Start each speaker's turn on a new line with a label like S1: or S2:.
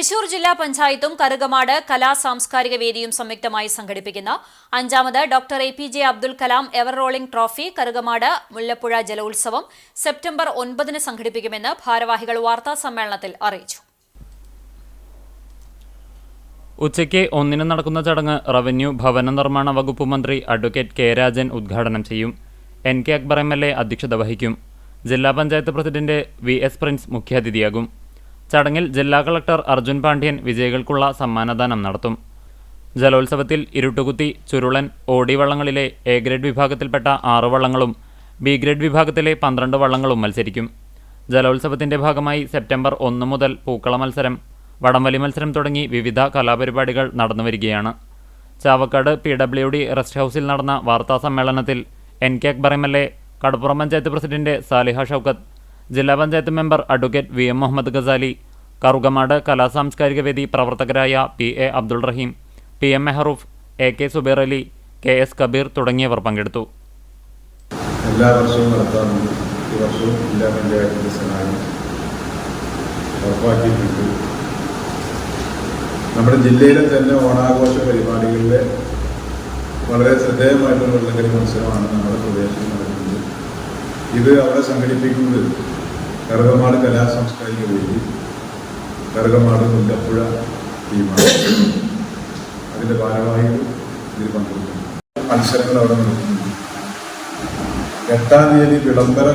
S1: തൃശൂർ ജില്ലാ പഞ്ചായത്തും കറുകമാട് കലാ സാംസ്കാരിക വേദിയും സംയുക്തമായി സംഘടിപ്പിക്കുന്ന അഞ്ചാമത് doctor A P J Abdul Kalam ever rolling trophy Karukamad Mullappuzha ജലോത്സവം സെപ്റ്റംബർ ഒൻപതിന് സംഘടിപ്പിക്കുമെന്ന് ഭാരവാഹികൾ വാർത്താ സമ്മേളനത്തിൽ അറിയിച്ചു.
S2: ഉച്ചയ്ക്ക് ഒന്നിന് നടക്കുന്ന ചടങ്ങ് റവന്യൂ ഭവന നിർമ്മാണ വകുപ്പ് മന്ത്രി അഡ്വക്കേറ്റ് കെ രാജൻ ഉദ്ഘാടനം ചെയ്യും. N K Akbar M L A അധ്യക്ഷത വഹിക്കും. ജില്ലാ panchayat president V S Prince മുഖ്യാതിഥിയാകും. ചടങ്ങിൽ ജില്ലാ കളക്ടർ അർജുൻ പാണ്ഡ്യൻ വിജയികൾക്കുള്ള സമ്മാനദാനം നടത്തും. ജലോത്സവത്തിൽ ഇരുട്ടുകുത്തി ചുരുളൻ ഓടി വള്ളങ്ങളിലെ എ ഗ്രേഡ് വിഭാഗത്തിൽപ്പെട്ട ആറ് വള്ളങ്ങളും ബി ഗ്രേഡ് വിഭാഗത്തിലെ പന്ത്രണ്ട് വള്ളങ്ങളും മത്സരിക്കും. ജലോത്സവത്തിന്റെ ഭാഗമായി സെപ്റ്റംബർ ഒന്ന് മുതൽ പൂക്കള മത്സരം വടംവലി മത്സരം തുടങ്ങി വിവിധ കലാപരിപാടികൾ നടന്നുവരികയാണ് Chavakkad P W D rest ഹൗസിൽ നടന്ന വാർത്താ സമ്മേളനത്തിൽ N K Akbar M L A Kadappuram panchayat president Saliha Shoukath ജില്ലാ panchayat member advocate V M Muhammad Ghazali Karukamad കലാസാംസ്കാരിക വേദി പ്രവർത്തകരായ P A Abdul Raheem P M Mehroof A K Subair Ali K S Kabeer തുടങ്ങിയവർ പങ്കെടുത്തു.
S3: എല്ലാ വർഷവും നടത്താറുണ്ട്. ഈ വർഷവും ജില്ലാ പഞ്ചായത്തിന്റെ സഹായം ഉറപ്പാക്കിയിട്ടുണ്ട്. നമ്മുടെ ജില്ലയിലെ തന്നെ ഓണാഘോഷ പരിപാടികളിലെ വളരെ ശ്രദ്ധേയമായിട്ടുള്ള വെള്ളക്കരി മത്സരമാണ് നമ്മുടെ പ്രദേശത്ത് നടക്കുന്നത് ഇത് അവിടെ സംഘടിപ്പിക്കുന്നത് കറുകമാട് കലാ സാംസ്കാരിക വേദി കറുകമാട് മുല്ലപ്പുഴ ടീമാണ്. അതിന്റെ ഭാരവാഹികൾ ഇതിൽ പങ്കെടുക്കുന്നു. മത്സരങ്ങൾ അവിടെ നടക്കുന്നു എട്ടാം തീയതി വിളംബര